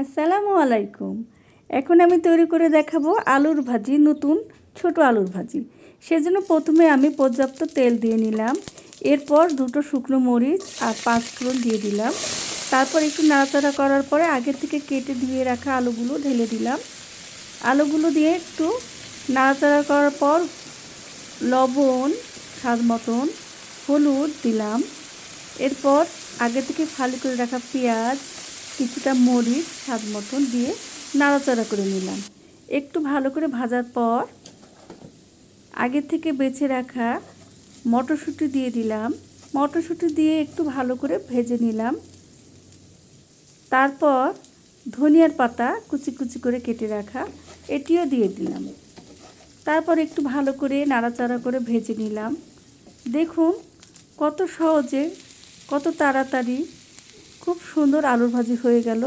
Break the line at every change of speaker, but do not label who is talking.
আসসালামু আলাইকুম। এখন আমি তৈরি করে দেখাবো আলুর ভাজি, নতুন ছোট আলুর ভাজি। সেজন্য প্রথমে আমি পর্যাপ্ত তেল দিয়ে নিলাম। এরপর দুটো শুকনো মরিচ আর পাঁচ ফোড়ন দিয়ে দিলাম। তারপর একটু নাড়াচাড়া করার পরে আগে থেকে কেটে ধুয়ে রাখা আলুগুলো ঢেলে দিলাম। আলুগুলো দিয়ে একটু নাড়াচাড়া করার পর লবণ, স্বাদ মতন হলুদ দিলাম। এরপর আগে থেকে ফালি করে রাখা পেঁয়াজ কিছুটা মরিচ স্বাদ মতন দিয়ে নাড়াচাড়া করে নিলাম। একটু ভালো করে ভাজার পর আগে থেকে বেছে রাখা মটরশুঁটি দিয়ে দিলাম। মটরশুঁটি দিয়ে একটু ভালো করে ভেজে নিলাম। তারপর ধনিয়ার পাতা কুচি কুচি করে কেটে রাখা, এটিও দিয়ে দিলাম। তারপর একটু ভালো করে নাড়াচাড়া করে ভেজে নিলাম। দেখুন কত সহজে, কত তাড়াতাড়ি খুব সুন্দর আলুর ভাজি হয়ে গেল।